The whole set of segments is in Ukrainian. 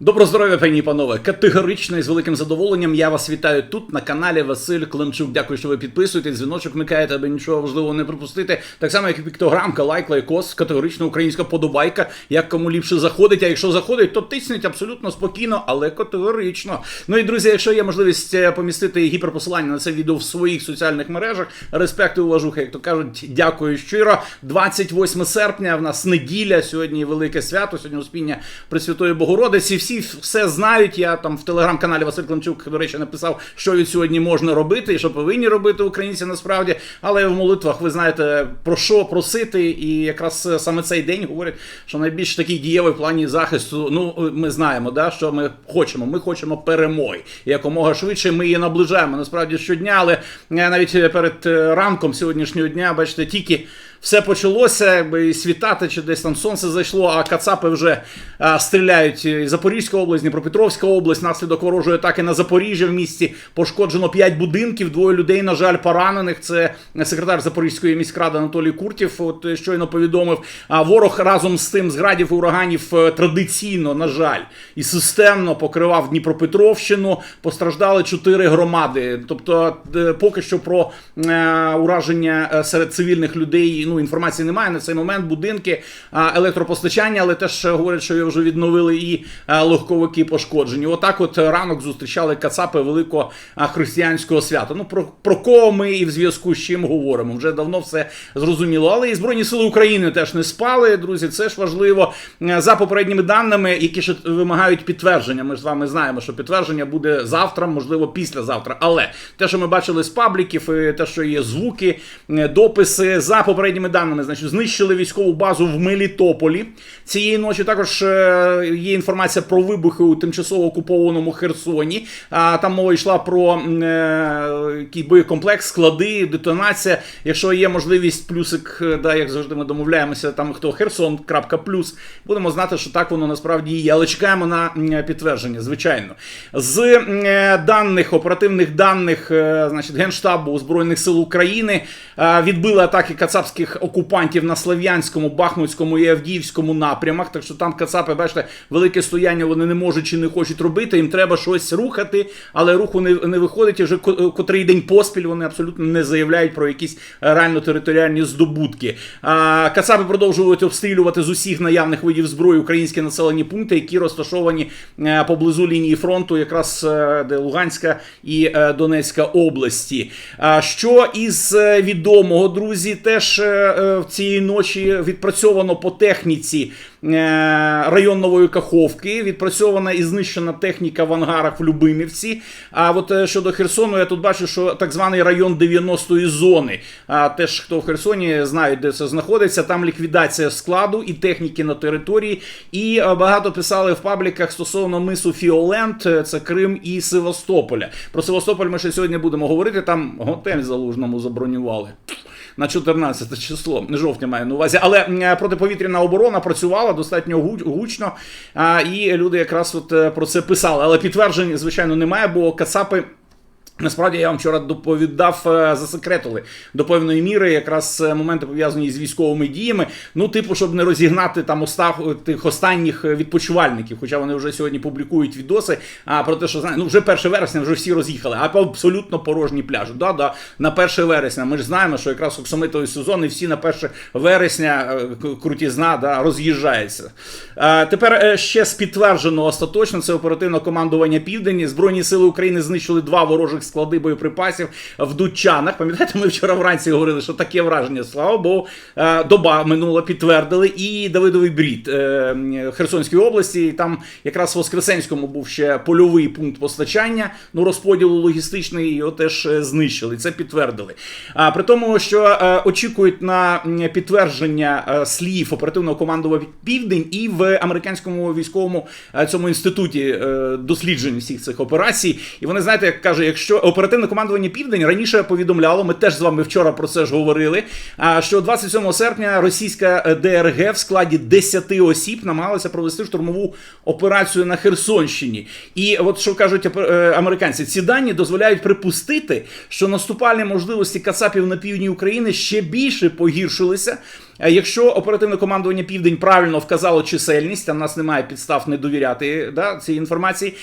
Добро здоров'я, пані і панове. Категорично і з великим задоволенням я вас вітаю тут на каналі Василь Климчук. Дякую, що ви підписуєтесь, дзвіночок вмикаєте, аби нічого важливого не пропустити. Так само, як і піктограмка, лайк, лайкос, категорично українська подобайка. Як кому ліпше заходить. А якщо заходить, то тисніть абсолютно спокійно, але категорично. Ну і друзі, якщо є можливість е, помістити гіперпосилання на це відео в своїх соціальних мережах, респект і уважуха, як то кажуть, дякую щиро. 28 серпня в нас неділя. Сьогодні велике свято. Сьогодні успіння Пресвятої Богородиці. Всі все знають. Я там в телеграм-каналі Василь Климчук, до речі, написав, що від сьогодні можна робити і що повинні робити українці насправді. Але в молитвах ви знаєте про що просити, і якраз саме цей день говорять, що найбільш такий дієвий в плані захисту. Ну ми знаємо, да, що ми хочемо. Ми хочемо перемоги. Якомога швидше ми її наближаємо. Насправді щодня, але е, навіть перед е, ранком сьогоднішнього дня, бачите, тільки. Все почалося, якби світати, чи десь там сонце зайшло, а кацапи вже а, стріляють і Запорізька область, Дніпропетровська область, наслідок ворожої атаки на Запоріжжя в місті пошкоджено 5 будинків, двоє людей, на жаль, поранених. Це секретар Запорізької міськради Анатолій Куртів. От е, щойно повідомив. А ворог разом з тим з градів ураганів е, традиційно, на жаль, і системно покривав Дніпропетровщину. Постраждали чотири громади. Тобто, е, поки що про ураження серед цивільних людей ну інформації немає на цей момент. Будинки електропостачання, але теж говорять, що його вже відновили і легковики пошкоджені. Отак, от ранок зустрічали кацапи великого християнського свята. Ну про, про кого ми і в зв'язку з чим говоримо? Вже давно все зрозуміло. Але і збройні сили України теж не спали. Друзі, це ж важливо Е, за попередніми даними, які ще вимагають підтвердження. Ми ж з вами знаємо, що підтвердження буде завтра, можливо, післязавтра. Але те, що ми бачили з пабліків, те, що є звуки, е, дописи за попередніми даними, значить, знищили військову базу в Мелітополі. Цієї ночі також е, є інформація про вибухи у тимчасово окупованому Херсоні. А там мова йшла про е, який боєкомплекс, склади, детонація. Якщо є можливість, плюсик, е, да, як завжди ми домовляємося, там хто Херсон.плюс, будемо знати, що так воно насправді є. Але чекаємо на підтвердження, звичайно. З е, даних, оперативних даних, значить, Генштабу Збройних сил України відбили атаки кацапських окупантів на Слов'янському, Бахмутському і Авдіївському напрямах. Так що там кацапи, бачите, велике стояння вони не можуть чи не хочуть робити. Їм треба щось рухати, але руху не, не виходить. І вже ко- котрий день поспіль вони абсолютно не заявляють про якісь реально територіальні здобутки. А, кацапи продовжують обстрілювати з усіх наявних видів зброї українські населені пункти, які розташовані е, поблизу лінії фронту, якраз е, де Луганська і е, Донецька області. Що із е, відомого, друзі, теж е, е, в цієї ночі відпрацьовано по техніці е, район Нової Каховки, відпрацьована і знищена техніка в ангарах в Любимівці. А от е, щодо Херсону, я тут бачу, що так званий район 90-ї зони. А теж хто в Херсоні знають, де це знаходиться. Там ліквідація складу і техніки на території. І е, багато писали в пабліках стосовно мису Фіолент, це Крим і Севастополя. Про Севастополь ми ще сьогодні будемо говорити. Там готель залужному забронювали. На 14 число, не жовтня маю на увазі, але протиповітряна оборона працювала достатньо гучно, і люди якраз от е, про це писали. Але підтверджень, звичайно, немає, бо Кацапи. Насправді я вам вчора доповідав, е, засекретили до певної міри якраз е, моменти пов'язані з військовими діями. Ну, типу, щоб не розігнати там остав тих останніх е, відпочивальників, хоча вони вже сьогодні публікують відоси. А про те, що знає, ну вже 1 вересня вже всі роз'їхали, а абсолютно порожні пляжі. Да, да, на 1 вересня. Ми ж знаємо, що якраз оксамитовий сезон і всі на 1 вересня крутізна да, роз'їжджається. Тепер ще з підтвердженого остаточно це оперативне командування Південь. Збройні сили України знищили два ворожих склади боєприпасів в Дучанах. Пам'ятаєте, ми вчора вранці говорили, що таке враження. Слава Богу, Е, доба минула, підтвердили. І Давидовий брід е, Херсонської області. Там якраз в Воскресенському був ще польовий пункт постачання. Ну, розподілу логістичний його теж е, знищили. Це підтвердили. А при тому, що очікують на підтвердження слів оперативного командування Південь і в американському військовому цьому інституті досліджень всіх цих операцій. І вони знаєте, як каже, якщо оперативне командування Південь раніше повідомляло, ми теж з вами вчора про це ж говорили. Що 27 серпня російська е, ДРГ в складі 10 осіб намагалася провести штурмову операцію на Херсонщині. І от що кажуть е, американці, ці дані дозволяють припустити, що наступальні можливості Кацапів на півдні України ще більше погіршилися. Якщо оперативне командування Південь правильно вказало чисельність, в нас немає підстав не довіряти да, цій інформації.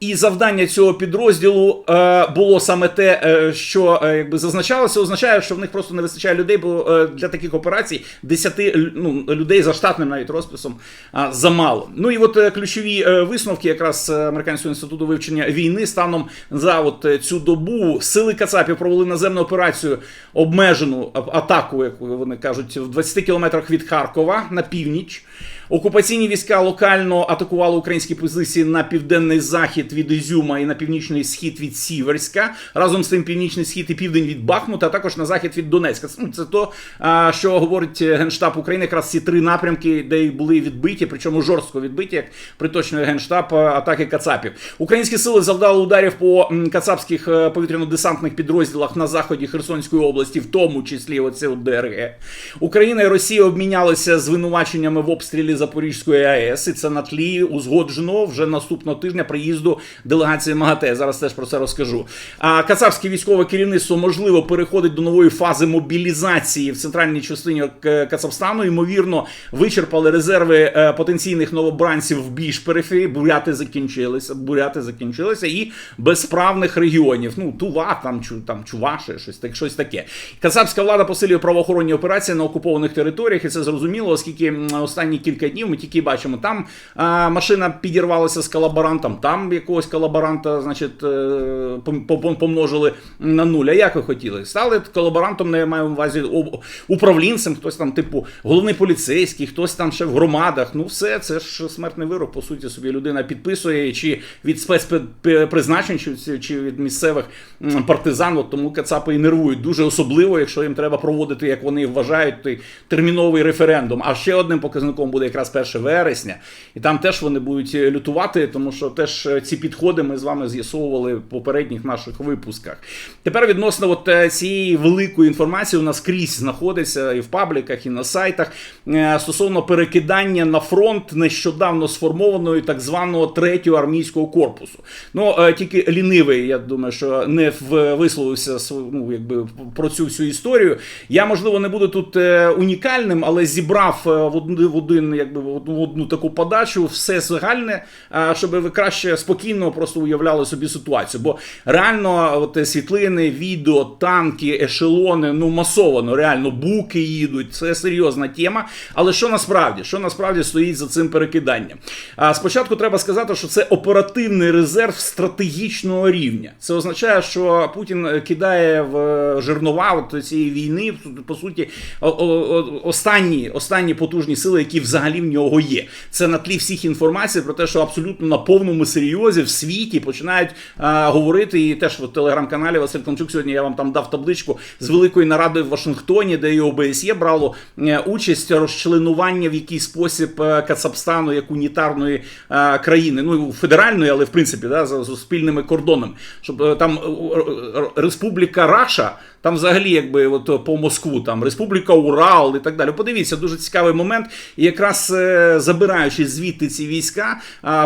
І завдання цього підрозділу е, було саме те, е, що е, якби зазначалося, означає, що в них просто не вистачає людей, бо е, для таких операцій 10 лю- ну, людей за штатним навіть розписом а, замало. Ну і от е, ключові е, висновки якраз е, Американського інституту вивчення війни станом за от е, цю добу сили Кацапів провели наземну операцію, обмежену атаку, як вони кажуть, в 20 кілометрах від Харкова на північ. Окупаційні війська локально атакували українські позиції на південний захід від Ізюма і на північний схід від Сіверська. Разом з тим північний схід і південь від Бахмута, а також на захід від Донецька. Ну, Це то, що говорить Генштаб України, якраз ці три напрямки, де й були відбиті, причому жорстко відбиті, як приточний генштаб атаки Кацапів. Українські сили завдали ударів по кацапських е, повітряно-десантних підрозділах на заході Херсонської області, в тому числі оце ДРГ. Україна і Росія обмінялися звинуваченнями в обстрілі Запорізької АЕС, і це на тлі узгодженого вже наступного тижня приїзду делегації МАГАТЕ. Зараз теж про це розкажу. А кацапське військове керівництво можливо переходить до нової фази мобілізації в центральній частині Кацапстану. Ймовірно, вичерпали резерви е, потенційних новобранців в більш периферії. Буряти закінчилися, буряти закінчилися і безправних регіонів. Ну, Тува, там, чу, там Чуваши, щось, так, щось таке. Кацапська влада посилює правоохоронні операції на окупованих територіях, і це зрозуміло, оскільки останні кілька днів ми тільки бачимо, там а, машина підірвалася з колаборантом, там якогось колаборанта, значить, е, пом- пом- помножили на нуль. А як ви хотіли? Стали колаборантом, не маю на увазі управлінцем, хтось там, типу, головний поліцейський, хтось там ще в громадах. Ну, все, це ж смертний вирок, по суті, собі людина підписує чи від спецпризначень, чи, чи від місцевих партизан. От тому кацапи і нервують. Дуже особливо, якщо їм треба проводити, як вони вважають, той терміновий референдум. А ще одним показником буде якраз 1 вересня, і там теж вони будуть лютувати, тому що теж е, ці підходи ми з вами з'ясовували в попередніх наших випусках. Тепер відносно от е, цієї великої інформації у нас крізь знаходиться і в пабліках, і на сайтах е, стосовно перекидання на фронт нещодавно сформованої так званого третього армійського корпусу. Ну е, тільки лінивий, я думаю, що не висловився ну, якби про цю всю історію. Я можливо не буду тут е, унікальним, але зібрав е, в один якби одну, одну таку подачу все загальне, щоб ви краще спокійно просто уявляли собі ситуацію. Бо реально, от світлини, відео, танки, ешелони, ну масовано, реально буки їдуть. Це серйозна тема. Але що насправді? Що насправді стоїть за цим перекиданням? Спочатку треба сказати, що це оперативний резерв стратегічного рівня. Це означає, що Путін кидає в е, жернова от цієї війни, по суті, останні, останні потужні сили, які взагалі в нього є. Це на тлі всіх інформацій про те, що абсолютно на повному серйозі в світі починають а, говорити. І теж в телеграм-каналі Василь Кончук сьогодні я вам там дав табличку з великої наради в Вашингтоні, де і ОБСЄ брало е, участь розчленування в який спосіб е, Кацапстану як унітарної е, країни, ну федеральної, але в принципі да, за, за спільними кордонами, щоб там Республіка Раша. Там взагалі, якби от по Москву, там Республіка Урал і так далі. Подивіться, дуже цікавий момент. І якраз е, забираючи звідти ці війська,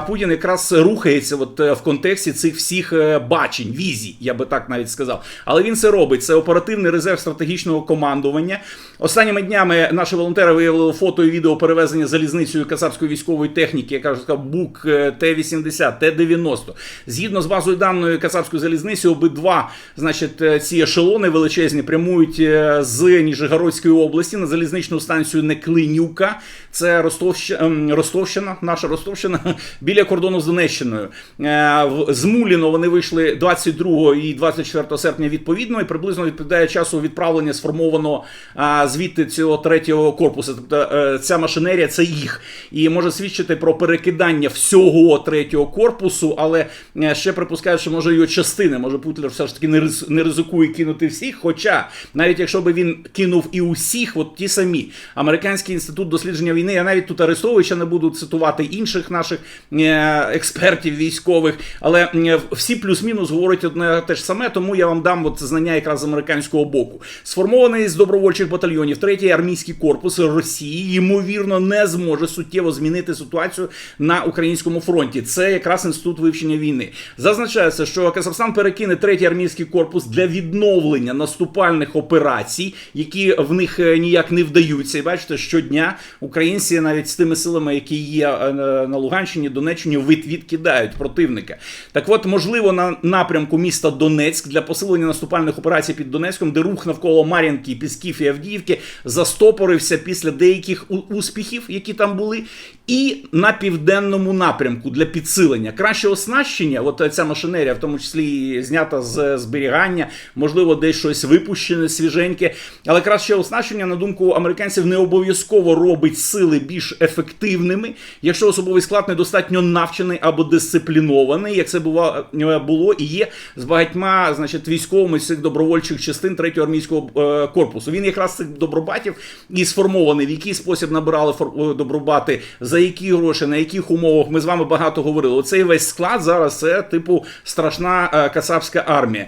Путін якраз рухається от е, в контексті цих всіх е, бачень, візій, я би так навіть сказав. Але він це робить. Це оперативний резерв стратегічного командування. Останніми днями наші волонтери виявили фото і відео перевезення залізницею казахської військової техніки, яка ж сказав БУК е, Т-80, Т-90. Згідно з базою даної казахської залізниці, обидва, значить, ці ешелони величезні прямують е, з Ніжегородської області на залізничну станцію Неклинюка. Це Ростовщина, ем, Ростовщина, наша Ростовщина біля кордону з Донеччиною. Е, З Муліно вони вийшли 22 і 24 серпня відповідно, і приблизно відповідає часу відправлення сформованого а, звідти цього третього корпусу. Тобто е, ця машинерія це їх. І може свідчити про перекидання всього третього корпусу, але е, ще припускають, що може його частини. Може Путлер все ж таки не ризикує кинути всіх, Хоча, навіть якщо би він кинув і усіх, от ті самі американський інститут дослідження війни, я навіть тут Арестовича не буду цитувати інших наших е, експертів військових, але е, всі плюс-мінус говорять одне те ж саме, тому я вам дам от знання якраз з американського боку. Сформований з добровольчих батальйонів третій армійський корпус Росії ймовірно не зможе суттєво змінити ситуацію на українському фронті. Це якраз інститут вивчення війни. Зазначається, що Казахстан перекине третій армійський корпус для відновлення наступальних операцій, які в них е, ніяк не вдаються. І бачите, щодня українці навіть з тими силами, які є е, на Луганщині, Донеччині, від, відкидають противника. Так от, можливо, на напрямку міста Донецьк для посилення наступальних операцій під Донецьком, де рух навколо Мар'їнки, Пісків і Авдіївки застопорився після деяких успіхів, які там були, і на південному напрямку для підсилення. Краще оснащення, от ця машинерія, в тому числі знята з зберігання, можливо, десь щось випущене, свіженьке. Але краще оснащення, на думку американців, не обов'язково робить сили більш ефективними, якщо особовий склад недостатньо навчений або дисциплінований, як це е, було і є з багатьма значить, військовими з цих добровольчих частин 3-го армійського е, корпусу. Він якраз цих добробатів і сформований, в який спосіб набирали е, добробати, за які гроші, на яких умовах. Ми з вами багато говорили. Оцей весь склад зараз це типу страшна касапська армія.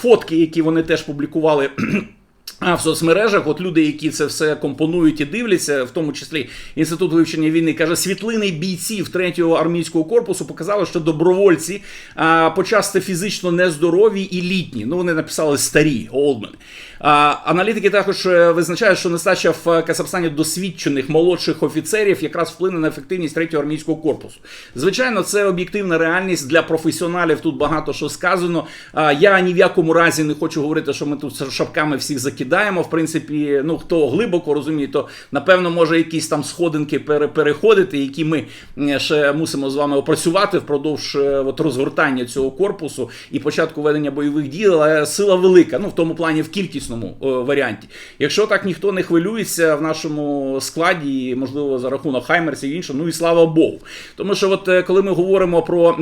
Фотки, які вони теж публікували. А в соцмережах, от люди, які це все компонують і дивляться, в тому числі інститут вивчення війни, каже, світлини бійців третього армійського корпусу показали, що добровольці а, почасти фізично нездорові і літні. Ну вони написали старі олдмен. Аналітики також е, визначають, що нестача в Казахстані досвідчених молодших офіцерів якраз вплине на ефективність третього армійського корпусу. Звичайно, це об'єктивна реальність для професіоналів. Тут багато що сказано. А, я ні в якому разі не хочу говорити, що ми тут шапками всіх закидаємо. В принципі, ну хто глибоко розуміє, то напевно може якісь там сходинки пере- переходити, які ми ще мусимо з вами опрацювати впродовж е, от, розгортання цього корпусу і початку ведення бойових дій. Але сила велика, ну в тому плані в кількісному е, варіанті. Якщо так ніхто не хвилюється в нашому складі, можливо, за рахунок Хаймерсів і іншого, ну і слава Богу. Тому що, от е, коли ми говоримо про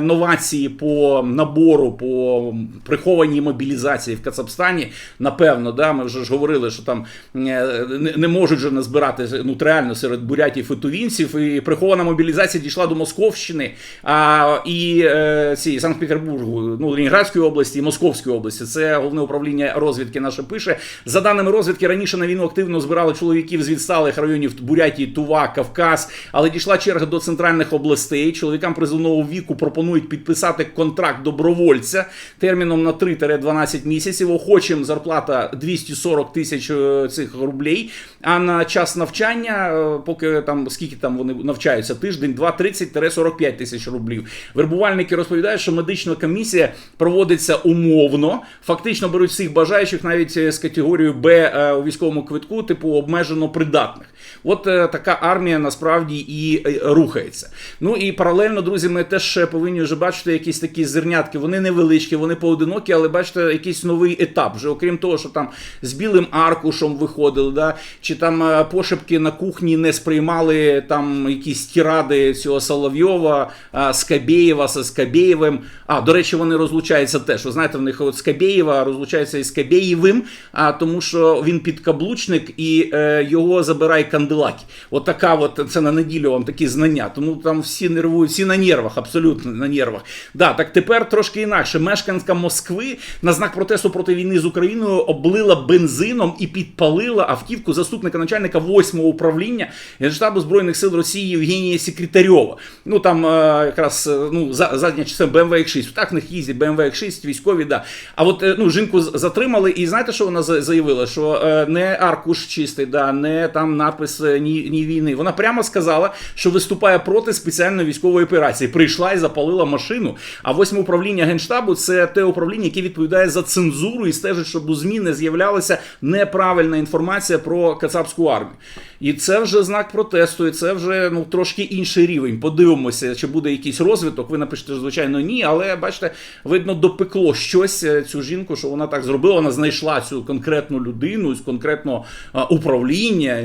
новації по набору, по прихованій мобілізації в Кацапстані, напевно, да, ми вже ж говорили, що там е, не, не можуть же назбирати ну, реально серед бурятів і тувінців, і прихована мобілізація дійшла до Московщини а, і е, Санкт-Петербургу, ну, Ленинградської області і Московської області. Це головне управління розвідки наше пише. За даними розвідки, раніше на війну активно збирали чоловіків з відсталих районів Бурятії, Тува, Кавказ, але дійшла черга до центральних областей. Чоловікам призовного віку пропонують підписати контракт добровольця терміном на 3-12 місяців. Охочим зарплата 240 тисяч е, цих рублей. А на час навчання, е, поки там скільки там вони навчаються, тиждень, 2 30-45 тисяч рублів. Вербувальники розповідають, що медична комісія проводиться умовно. Фактично беруть всіх бажаючих навіть е, з категорією Б у військовому квитку, типу обмежено придатних. От така армія насправді і рухається. Ну і паралельно, друзі, ми теж повинні вже бачити якісь такі зернятки. Вони невеличкі, вони поодинокі, але бачите, якийсь новий етап. Вже окрім того, що там з білим аркушем виходили, да, чи там е, пошепки на кухні не сприймали там якісь тіради цього Соловйова, е, Скабєєва з Скабєєвим. А, до речі, вони розлучаються теж. Ви знаєте, в них от Скабєєва розлучається із Скабєєвим, а тому що він підкаблучник і е, його забирає Канделакі. От така от це на неділю вам такі знання. Тому там всі нервують, всі на нервах, абсолютно на нервах. Да, так тепер трошки інакше. Мешканка Москви на знак протесту проти війни з Україною облила бензином і підпалила автівку заступника начальника 8-го управління Генштабу Збройних сил Росії Євгенія Секретарьова. Ну там е, якраз е, ну, за, задня частина BMW X6. Так в них їздять BMW X6, військові, да. А от е, ну, жінку затримали, і знаєте, що вона заявила? Що е, не аркуш чистий, да, не там напис е, ні, ні війни. Вона прямо сказала, що виступає проти спеціальної військової операції. Прийшла і запалила машину. А восьме управління генштабу це те управління, яке відповідає за цензуру і стежить, щоб у ЗМІ не з'являлася неправильна інформація про кацапську армію. І це вже знак протесту, і це вже ну трошки інший рівень. Подивимося, чи буде якийсь розвиток. Ви напишете, звичайно, ні, але бачите, видно, допекло щось е, цю жінку, що вона так зробила. Вона знайшла цю конкретну людину з конкретного управління,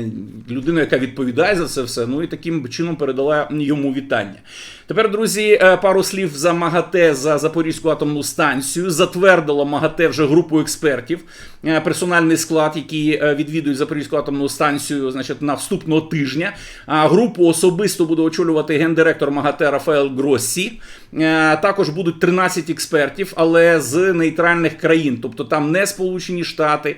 людину, яка відповідає за це все. Ну і таким чином передала йому вітання. Тепер, друзі, е, пару слів за МАГАТЕ за Запорізьку атомну станцію. Затвердило МАГАТЕ вже групу експертів, е, персональний склад, які е, відвідують Запорізьку атомну станцію, значить, на вступного тижня. А групу особисто буде очолювати гендиректор МАГАТЕ Рафаел Гроссі. Також будуть 13 експертів, але з нейтральних країн, тобто там не Сполучені Штати,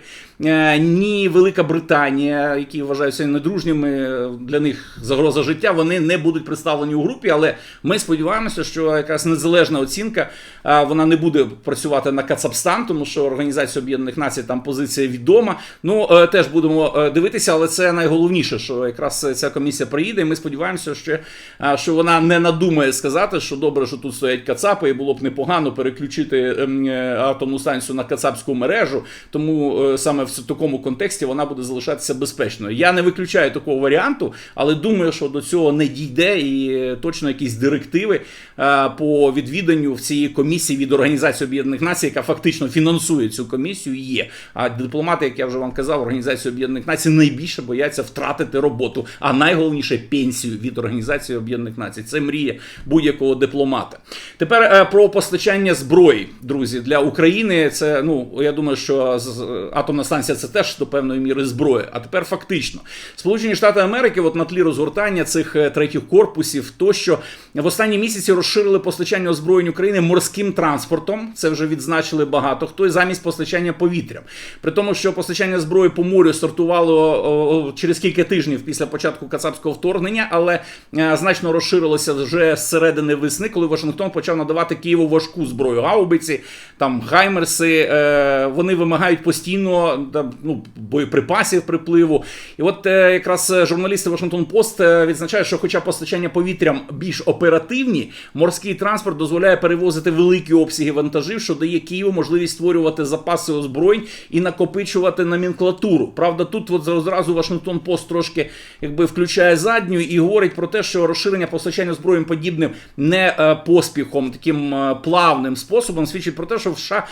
ні Велика Британія, які вважаються недружніми е, для них загроза життя. Вони не будуть представлені у групі, але ми сподіваємося, що якась незалежна оцінка е, вона не буде працювати на Кацапстан, тому що Організація Об'єднаних Націй там позиція відома. Ну е, теж будемо е, дивитися, але це найголовніше, що якраз ця комісія приїде. І ми сподіваємося, що, е, що вона не надумає сказати, що добре, що тут стоять Кацапи, і було б непогано переключити ем, е, атомну станцію на Кацапську мережу. Тому е, саме в такому контексті вона буде залишатися безпечною. Я не виключаю такого варіанту, але думаю, що до цього не дійде і точно якісь директиви е, по відвіданню в цієї комісії від Організації Об'єднаних Націй, яка фактично фінансує цю комісію, є. А дипломати, як я вже вам казав, Організації Об'єднаних Націй найбільше бояться втратити роботу, а найголовніше пенсію від Організації Об'єднаних Націй. Це мрія будь-якого дипломата. Тепер е, про постачання зброї, друзі, для України. Це ну я думаю, що з- атомна станція це теж до певної міри зброя. А тепер фактично Сполучені Штати Америки, от на тлі розгортання цих е, третіх корпусів, тощо в останні місяці розширили постачання озброєнь України морським транспортом. Це вже відзначили багато хто і замість постачання повітрям. При тому, що постачання зброї по морю стартувало через кілька тижнів після початку кацапського вторгнення, але е, значно розширилося вже з середини весни, коли Вашингтон почав надавати Києву важку зброю. Гаубиці, там хаймерси. Е, вони вимагають постійно там, ну, боєприпасів припливу. І от е, якраз е, журналісти Вашингтон Пост е, відзначають, що, хоча постачання повітрям більш оперативні, морський транспорт дозволяє перевозити великі обсяги вантажів, що дає Києву можливість створювати запаси озброєнь і накопичувати номенклатуру. Правда, тут от зразу Вашингтон Пост трошки якби включає задню і говорить про те, що розширення постачання зброєм подібним не поспіхом, таким плавним способом свідчить про те, що в США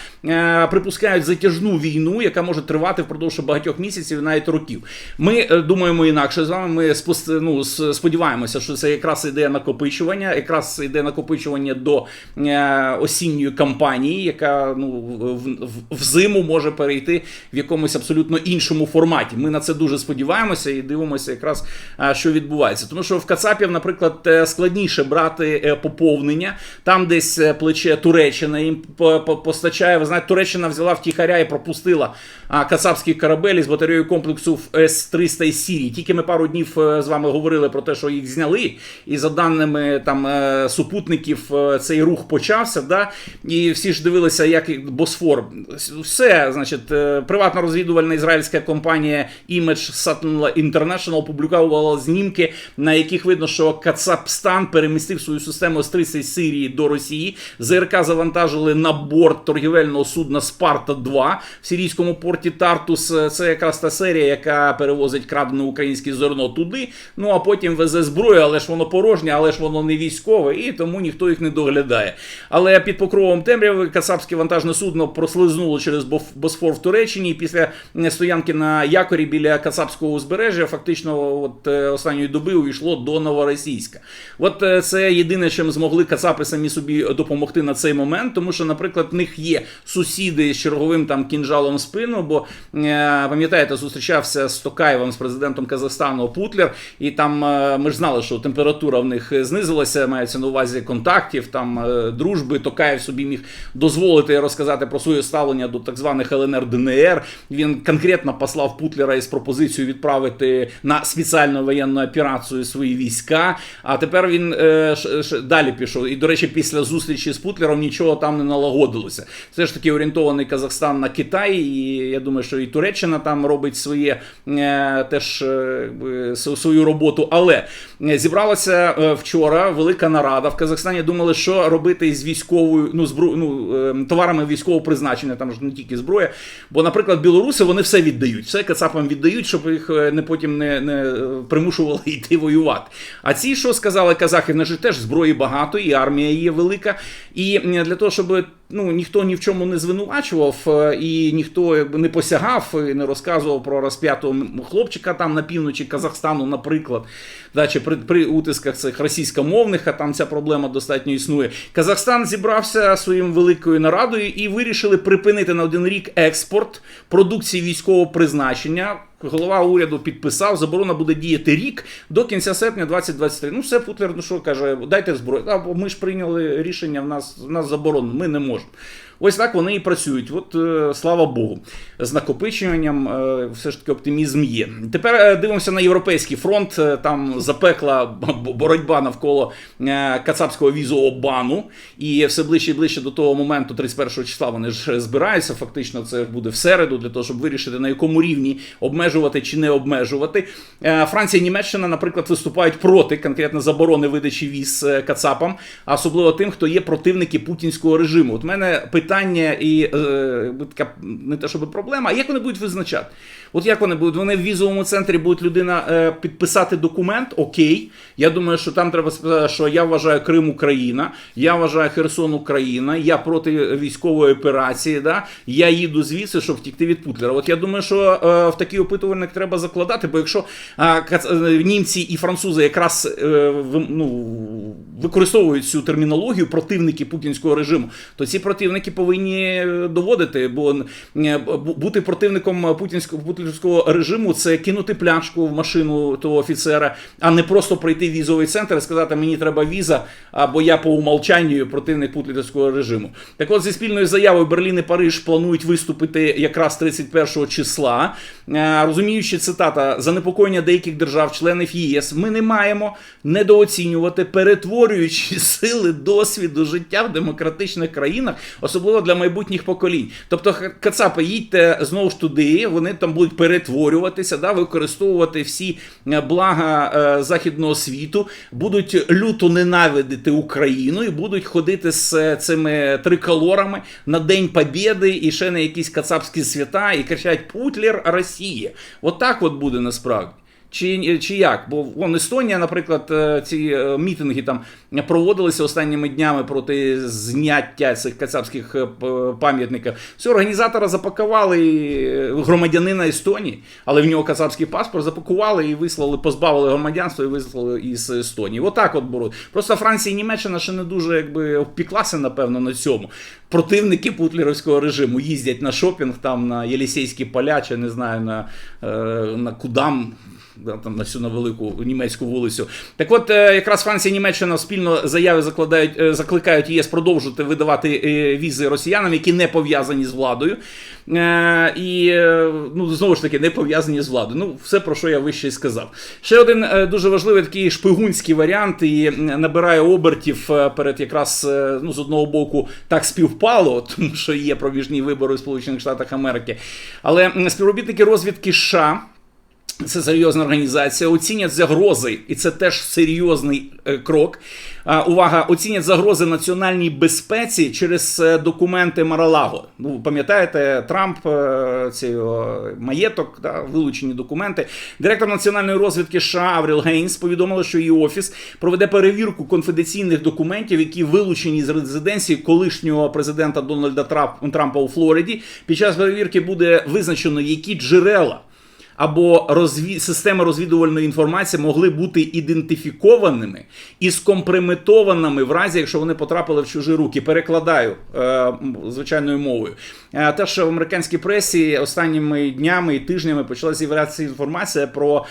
припускають затяжну війну, яка може тривати впродовж багатьох місяців, навіть років. Ми е, думаємо інакше з вами. Ми ну, сподіваємося, що це якраз іде накопичування, якраз іде накопичування до е, осінньої кампанії, яка ну в, в, зиму може перейти в якомусь абсолютно іншому форматі. Ми на це дуже сподіваємося і дивимося, якраз е, що відбувається. Тому що в Кацапів, наприклад, складніше брати поповнення. Там десь плече Туреччина їм по- по- постачає. Ви знаєте, Туреччина взяла втіхаря і пропустила а, кацапський корабель із батареєю комплексу в С-300 із Сірії. Тільки ми пару днів е, з вами говорили про те, що їх зняли, і за даними там е, супутників е, цей рух почався. Да? І всі ж дивилися, як Босфор. Все, значить, приватна розвідувальна ізраїльська компанія Image Sentinel International опублікувала знімки, на яких видно, що Кацапстан перемістив свою систему С-300 із Сирії до Росії. ЗРК завантажили на борт торгівельного судна Спарта 2 в сирійському порті Тартус. Це якраз та серія, яка перевозить крадене українське зерно туди. Ну а потім везе зброю, але ж воно порожнє, але ж воно не військове, і тому ніхто їх не доглядає. Але під покровом темряви кацапське вантажне судно прослизнуло через Босфор в Туреччині. Після е, стоянки на якорі біля Кацапського узбережжя, фактично, от е, останньої доби увійшло до Новоросійська. От е, це єдине, чим змогли Кацапи самі собі допомогти на цей момент, тому що, наприклад, в них є сусіди з черговим там кінжалом спину. Бо е, пам'ятаєте, зустрічався з Токаєвим, з президентом Казахстану Путлер, і там е, ми ж знали, що температура в них знизилася, мається на увазі контактів, там е, дружби. Токаєв собі міг дозволити розказати про своє ставлення до так званих ЛНР ДНР. Він конкретно послав Путлера із пропозицією відправити на спеціальну воєнну операцію свої війська. А тепер він е, ш, ш, далі пішов. І, до речі, після зустрічі з Путлером нічого там не налагодилося. Все ж таки орієнтований Казахстан на Китай, і я думаю, що і Туреччина там робить своє е, теж е, свою роботу. Але е, зібралася вчора велика нарада в Казахстані. Думали, що робити із військовою, ну, збро, ну е, товарами військового призначення, там ж не тільки зброя. Бо, наприклад, білоруси вони все віддають, все кацапам віддають, щоб їх не потім не, не примушували йти воювати. А ці, що сказали казахи, в них теж зброї багато, і армія є велика. І для того, щоб ну ніхто ні в чому не звинувачував, е, і ніхто якби не посягав і не розказував про розп'ятого хлопчика там на півночі Казахстану, наприклад, да, чи при, при утисках цих російськомовних, а там ця проблема достатньо існує. Казахстан зібрався своїм великою нарадою і вирішили припинити на один рік експорт продукції військового призначення. Голова уряду підписав, заборона буде діяти рік до кінця серпня 2023. Ну, все Путлер, ну що каже, дайте зброю. А ми ж прийняли рішення, в нас, в нас заборонено, ми не можемо. Ось так вони і працюють. От е, слава Богу, з накопичуванням е, все ж таки оптимізм є. Тепер е, дивимося на європейський фронт. Там запекла боротьба навколо кацапського візового бану, і все ближче і ближче до того моменту, 31 числа, вони ж збираються. Фактично, це буде в середу, для того, щоб вирішити на якому рівні обмежувати чи не обмежувати. Франція і Німеччина, наприклад, виступають проти конкретно заборони видачі віз кацапам, особливо тим, хто є противники путінського режиму. От мене питання і е, така не те, щоб проблема, а як вони будуть визначати? От як вони будуть? Вони в візовому центрі будуть людина е, підписати документ, окей. Я думаю, що там треба сказати, що я вважаю Крим Україна, я вважаю Херсон Україна, я проти військової операції. Да? Я їду звідси, щоб втікти від Путлера. От я думаю, що е, в такий опитувальник треба закладати, бо якщо е, німці і французи якраз е, ну, використовують цю термінологію противники путінського режиму, то ці противники повинні е, доводити, бо е, бути противником путінського путінського режиму це кинути пляшку в машину того офіцера, а не просто прийти в візовий центр і сказати, мені треба віза, або я по умолчанню противник путінського режиму. Так от зі спільною заявою Берлін і Париж планують виступити якраз 31 числа, Е, розуміючи цитата занепокоєння деяких держав-членів ЄС, ми не маємо недооцінювати перетворюючі сили досвіду життя в демократичних країнах, особливо для майбутніх поколінь. Тобто, кацапи, їдьте знову ж туди, вони там будуть перетворюватися, да, використовувати всі е, блага е, західного світу, будуть люто ненавидити Україну і будуть ходити з е, цими триколорами на День Побєди і ще на якісь кацапські свята і кричать Путлер Росія. От от буде насправді. Чи, чи як? Бо вон Естонія, наприклад, е, ці е, мітинги там проводилися останніми днями проти зняття цих кацапських е, пам'ятників. Все, організатора запакували е, громадянина Естонії, але в нього кацапський паспорт запакували і вислали, позбавили громадянства і вислали із Естонії. Отак от беруть. Просто Франція і Німеччина ще не дуже якби впіклася, напевно, на цьому. Противники путлерівського режиму їздять на шопінг там на Єлісейські поля, чи не знаю, на, е, на Кудам. Там на всю на велику німецьку вулицю. Так от, е, якраз Франція і Німеччина спільно заяви закладають, е, закликають ЄС продовжити видавати е, візи росіянам, які не пов'язані з владою. І ну, знову ж таки не пов'язані з владою. Ну, все про що я вище сказав. Ще один дуже важливий такий шпигунський варіант і набирає обертів перед якраз ну, з одного боку так співпало, тому що є проміжні вибори у Сполучених Штатах Америки. Але співробітники розвідки США. Це серйозна організація. Оцінять загрози, і це теж серйозний е, крок. Увага, оцінять загрози національній безпеці через е, документи Маралаго. Ну, пам'ятаєте, Трамп, е, о, маєток, да, вилучені документи. Директор національної розвідки США Авріл Гейнс повідомила, що її офіс проведе перевірку конфіденційних документів, які вилучені з резиденції колишнього президента Дональда Трамп- Трампа у Флориді. Під час перевірки буде визначено, які джерела або розві... системи розвідувальної інформації могли бути ідентифікованими і скомпрометованими в разі, якщо вони потрапили в чужі руки. Перекладаю е, звичайною мовою. Е, те, що в американській пресі останніми днями і тижнями почала з'являтися інформація про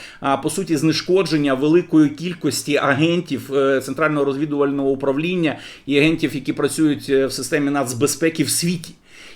по суті знешкодження великої кількості агентів е, центрального розвідувального управління і агентів, які працюють е, в системі нацбезпеки в світі.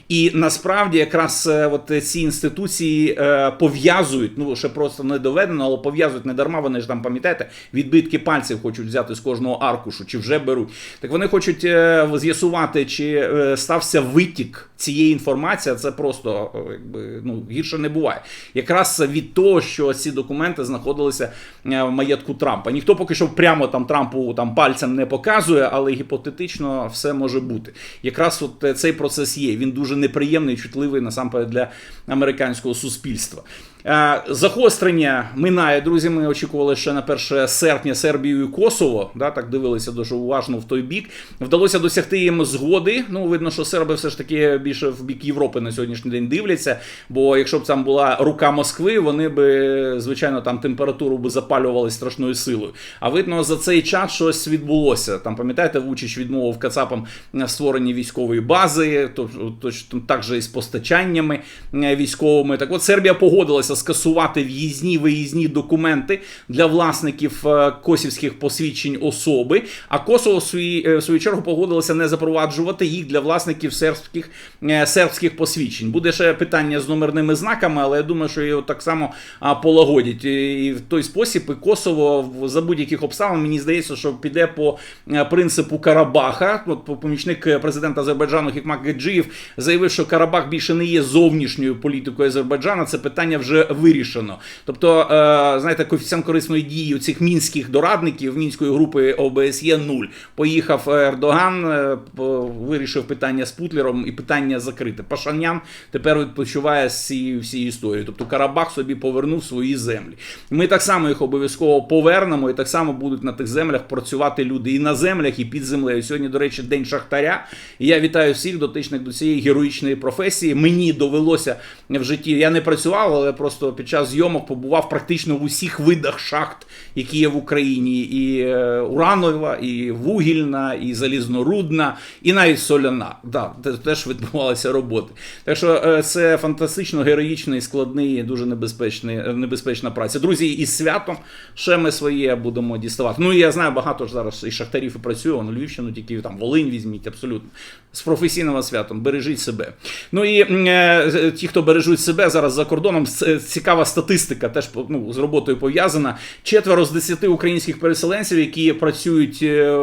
І насправді якраз е, от ці інституції е, пов'язують, ну ще просто не доведено, але пов'язують не дарма. Вони ж там пам'ятаєте, відбитки пальців хочуть взяти з кожного аркушу, чи вже беруть. Так вони хочуть е, з'ясувати, чи е, стався витік цієї інформації. Це просто е, якби ну гірше не буває. Якраз від того, що ці документи знаходилися е, в маєтку Трампа. Ніхто поки що прямо там Трампу там пальцем не показує, але гіпотетично все може бути. Якраз от е, цей процес є. Він дуже неприємний, чутливий насамперед для американського суспільства. Е, Загострення минає, друзі. Ми очікували ще на 1 серпня Сербію і Косово. Да, так дивилися дуже уважно в той бік. Вдалося досягти їм згоди. Ну, видно, що серби все ж таки більше в бік Європи на сьогоднішній день дивляться. Бо якщо б там була рука Москви, вони би, звичайно, там температуру би запалювали страшною силою. А видно, за цей час щось відбулося. Там, пам'ятаєте, Вучич відмовив Кацапам створенні військової бази, то, точно так же і з постачаннями е, військовими. Так от Сербія погодилася скасувати в'їзні виїзні документи для власників е, косівських посвідчень особи. А Косово в свої- е, в свою чергу погодилося не запроваджувати їх для власників сербських, е, сербських посвідчень. Буде ще питання з номерними знаками, але я думаю, що його так само полагодять. І в той спосіб і Косово за будь-яких обставин мені здається, що піде по принципу Карабаха. От помічник президента Азербайджану Хікмак Геджиєв заявив, що Карабах більше не є зовнішньою політикою Азербайджана. Це питання вже вирішено. Тобто, е, знаєте, коефіцієнт корисної дії цих мінських дорадників мінської групи ОБСЄ нуль. Поїхав Ердоган, е, вирішив питання з Путлером і питання закрите. Пашанян тепер відпочиває з цієї всієї історії. Тобто Карабах собі повернув свої землі. Ми так само їх обов'язково повернемо, і так само будуть на тих землях працювати люди і на землях, і під землею. Сьогодні, до речі, день шахтаря. І я вітаю всіх дотичних до цієї героїчної професії. Мені довелося в житті. Я не працював, але просто під час зйомок побував практично в усіх видах шахт, які є в Україні. І е, уранова, і вугільна, і залізнорудна, і навіть соляна. Да, теж відбувалися роботи. Так що е, це фантастично героїчний, складний, дуже небезпечний, е, небезпечна праця. Друзі, із святом ще ми своє будемо діставати. Ну я знаю, багато ж зараз і шахтарів і працює, на Львівщину, тільки там Волинь візьміть, абсолютно. З професійним святом, бережіть себе. Ну і е, ті, хто бережуть себе зараз за кордоном, це цікава статистика, теж ну, з роботою пов'язана. Четверо з десяти українських переселенців, які працюють, е,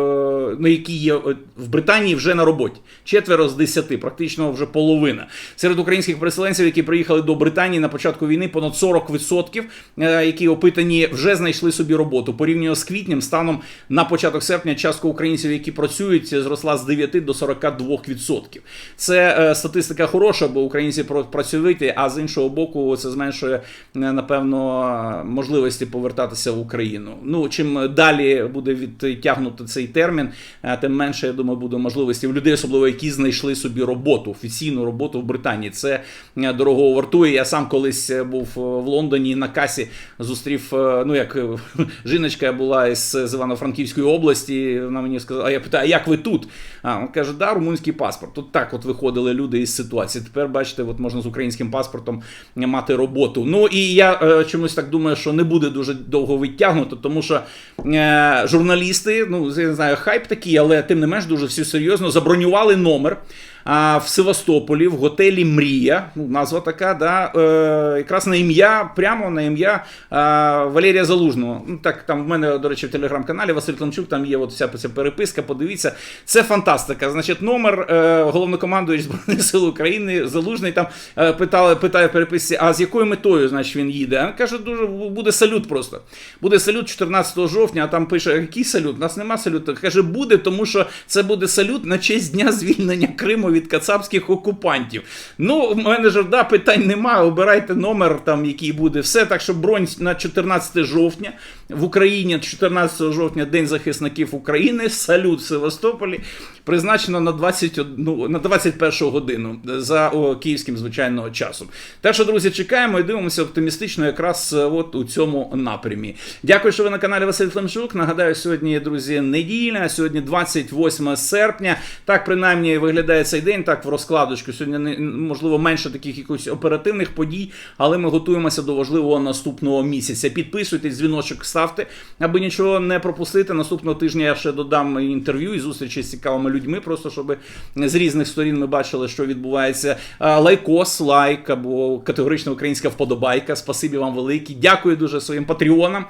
ну, які є е, в Британії вже на роботі. Четверо з десяти, практично вже половина. Серед українських переселенців, які приїхали до Британії на початку війни, понад 40%, е, які опитані, вже знайшли собі роботу. Порівняно з квітнем, станом на початок серпня, частка українців, які працюють, зросла з 9 до 42%. Це статистика хороша, бо українці працьовиті, а з іншого боку, це зменшує е, напевно можливості повертатися в Україну. Ну чим далі буде відтягнути цей термін, е, тим менше я думаю, буде можливості в людей, особливо які знайшли собі роботу, офіційну роботу в Британії. Це е, дорого вартує. Я сам колись е, був в Лондоні на касі зустрів. Ну як жіночка була із, з Івано-Франківської області. Вона мені сказала, а я питаю, а як ви тут? А він каже, да, румунський паспорт. От так от виходили люди із ситуації. Тепер бачите, от можна з українським паспортом мати роботу. Ну і я е, чомусь так думаю, що не буде дуже довго відтягнуто, тому що е, журналісти, ну я не знаю, хайп такий, але тим не менш дуже всі серйозно забронювали номер. А в Севастополі в готелі Мрія, ну, назва така, да, е, якраз на ім'я, прямо на ім'я е, Валерія Залужного. Ну так, там в мене, до речі, в телеграм-каналі Василь Климчук, там є от вся ця переписка. Подивіться, це фантастика. Значить, номер е, головнокомандуючий Збройних сил України Залужний там е, питали, питає в переписці, а з якою метою значить, він їде? А каже, дуже буде салют просто. Буде салют 14 жовтня, а там пише, який салют? У нас нема салюту. Каже, буде, тому що це буде салют на честь дня звільнення Криму від кацапських окупантів. Ну, в мене ж да, питань немає. Обирайте номер, там, який буде. Все так, що бронь на 14 жовтня в Україні 14 жовтня День захисників України. Салют в Севастополі. Призначено на 21, ну, на 21 годину за о, київським звичайно часом. Так що, друзі, чекаємо і дивимося оптимістично якраз е, от у цьому напрямі. Дякую, що ви на каналі Василь Флемшук. Нагадаю, сьогодні, друзі, неділя, сьогодні 28 серпня. Так, принаймні, виглядає цей день, так в розкладочку. Сьогодні можливо менше таких якихось оперативних подій, але ми готуємося до важливого наступного місяця. Підписуйтесь, дзвіночок ставте, аби нічого не пропустити. Наступного тижня я ще додам інтерв'ю і зустрічі з цікавими людьми, просто щоб з різних сторін ми бачили, що відбувається. Лайкос, лайк або категорична українська вподобайка. Спасибі вам велике. Дякую дуже своїм патреонам,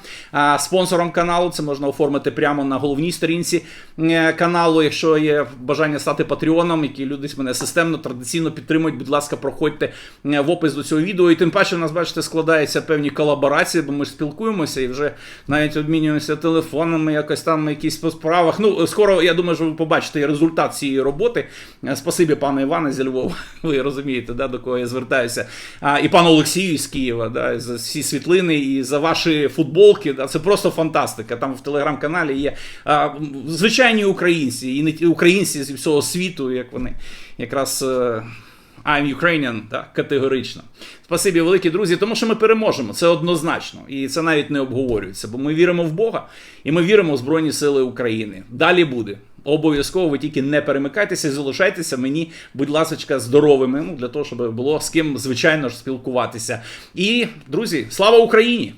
спонсорам каналу. Це можна оформити прямо на головній сторінці е, каналу. Якщо є бажання стати патреоном, які люди мене системно, традиційно підтримують, будь ласка, проходьте в опис до цього відео. І тим паче, у нас, бачите, складаються певні колаборації, бо ми ж спілкуємося і вже навіть обмінюємося телефонами, якось там якісь по справах. Ну, скоро, я думаю, що ви побачите результат цієї роботи. Е, Спасибі, пане Іване зі Львова. Ви розумієте, да, до кого я звертаюся. А, і пану Олексію з Києва, да, за всі світлини і за ваші футболки. Да, це просто фантастика. Там в телеграм-каналі є а, звичайні українці, і не українці зі всього світу, як вони якраз. е, I'm Ukrainian, так, категорично. Спасибі, великі друзі, тому що ми переможемо. Це однозначно. І це навіть не обговорюється, бо ми віримо в Бога і ми віримо в Збройні Сили України. Далі буде. Обов'язково ви тільки не перемикайтеся, залишайтеся мені, будь ласка, здоровими, ну, для того, щоб було з ким, звичайно ж, спілкуватися. І, друзі, слава Україні!